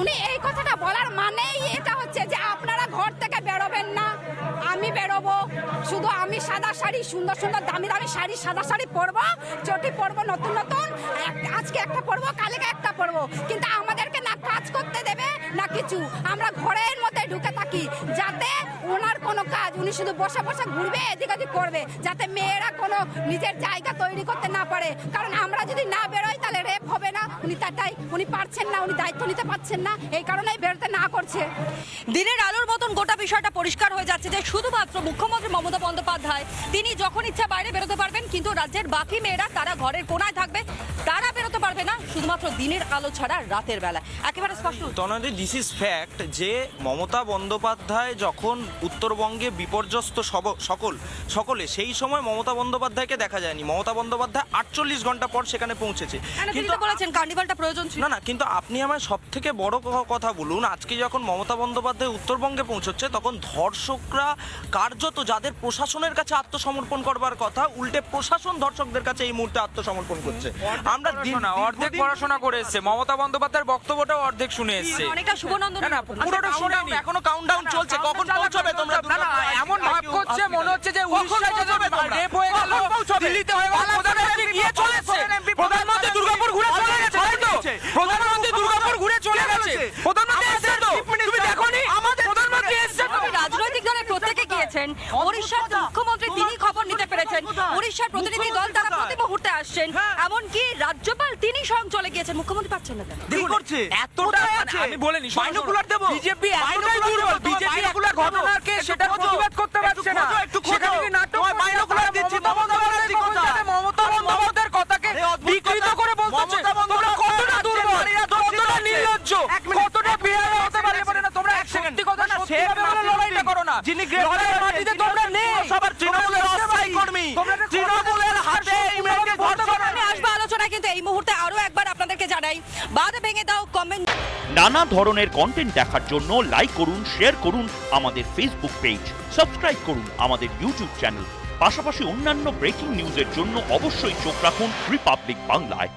উনি এই কথাটা বলার মানেই এটা হচ্ছে যে আপনারা ঘর থেকে বেরোবেন না। আমি বেরোবো। শুধু আমি সাদা শাড়ি, সুন্দর সুন্দর, দামি দামি শাড়ি, সাদা শাড়ি পরবো, চটি পরবো, নতুন নতুন। আজকে একটা পরবো, কালকে একটা পরবো। কিন্তু আমাদেরকে না কাজ করতে দেবে না কিছু। আমরা ঘরের মধ্যে ঢুকে থাকি। যাতে ওনার কোনো কাজ, উনি শুধু বসে বসে ঘুরবে, এদিক ওদিক করবে। যাতে মেয়েরা কোনো নিজের জায়গা তৈরি করতে না পারে। কারণ আমরা যদি না বেরোই, তাহলে রেপ হবে না। উনি তাই উনি পারছেন না উনি দায়িত্ব নিতে পারছেন না। এই কারণেই বেরোতে না করছে। দিনের আলোর মতন গোটা বিষয়টা পরিষ্কার হয়ে যাচ্ছে যে শুধুমাত্র মুখ্যমন্ত্রী মমতা বন্দ্যোপাধ্যায় তিনি যখন ইচ্ছা বাইরে বেরোতে পারবেন কিন্তু রাজ্যের বাকি মেয়েরা তারা ঘরের কোনায় থাকবে তারা বেরোতে পারবে না শুধুমাত্র দিনের আলো ছাড়া রাতের বেলা একেবারে স্পষ্ট তনাদি দিস ইজ ফ্যাক্ট যে মমতা বন্দ্যোপাধ্যায় যখন উত্তরবঙ্গে বিপর্যস্ত সব- সকল সকলে সেই সময় মমতা বন্দ্যোপাধ্যায়কে দেখা যায়নি। মমতা বন্দ্যোপাধ্যায় আটচল্লিশ ঘণ্টা পর সেখানে পৌঁছেছে। কিন্তু বলেছেন কার্নিভালটা প্রয়োজন ছিল। না না কিন্তু আপনি আমার সব থেকে বড় কথা বলুন আজকে যখন মমতা বন্দ্যোপাধ্যায় উত্তরবঙ্গে পৌঁছচ্ছে তখন ধর্ষকরা কার্যত যাদের প্রশাসনের কাছে আত্মসমর্পণ করবার কথা উল্টে প্রশাসন ধর্ষকদের কাছে এই মুহূর্তে আত্মসমর্পণ করছে। আমরা অর্ধেক পড়াশোনা করে এসছে। মমতা বন্দ্যোপাধ্যায়ের বক্তব্যটাও অর্ধেক শুনে এসছে। অনেকটা শুভনন্দন না না পুরোটা countdown, শুনেনি এখনও countdown চলছে, কখন পৌঁছবে তোমরা না না এমন ভাব করছে মনে হচ্ছে যে উড়িষ্যায় রেপ হয়ে গেল দিল্লিতে হয়ে গেল। প্রধানমন্ত্রী গিয়ে চলে এসেছে প্রধানমন্ত্রী দুর্গাপুর ঘুরে চলে গেছে তাই তো প্রধানমন্ত্রী দুর্গাপুর ঘুরে চলে গেছে প্রধানমন্ত্রী এসেছে তো তুমি দেখোনি প্রধানমন্ত্রী এসেছে তো রাজনৈতিক দলের প্রত্যেকে উড়িষ্যার মুখ্যমন্ত্রী তিনি খবর নিতে পেরেছেন। উড়িষ্যার প্রতিনিধি দল তারা প্রতি মুহূর্তে আসছেন। এমনকি রাজ্যপাল তিনি স্বয়ং চলে গিয়েছেন। মুখ্যমন্ত্রী পাচ্ছেন না কি করছে? এতটা মানে? আমি বলিনি Binocular দেবো? বিজেপি এতটাই দুর্বল বিজেপি Binocular ঘটনাকে সেটা প্রতিবাদ করতে পারছে না। একটু সেখানে কি নাটক তারা দিচ্ছি, মমতা ব্যানার্জি কোথায়? মমতা বন্দ্যোপাধ্যায়ের কথাকে বিকৃত কথা। করে বলতে হচ্ছে। তোমরা কতটা দুর্বল? কতটা নির্লজ্জ? কতটা বেহায়া হতে পারে? না তোমরা এক সেকেন্ড। কথা সত্যি যিনি গ্রেফতার লড়াইয়ের হয়েছে, মাটিতে তোমরা নেই। সবার তৃণমূলের অস্থায়ী কর্মী। তৃণমূলের হাতে এই মেয়েকে ধর্ষণ আমি আসব কিন্তু এই মুহূর্তে আরও একবার আপনাদেরকে জানাই বাদ ভেঙে দাও কমেন্ট নানা ধরনের কন্টেন্ট দেখার জন্য লাইক করুন শেয়ার করুন আমাদের ফেসবুক পেজ সাবস্ক্রাইব করুন আমাদের ইউটিউব চ্যানেল পাশাপাশি অন্যান্য ব্রেকিং নিউজের জন্য অবশ্যই চোখ রাখুন রিপাবলিক বাংলায়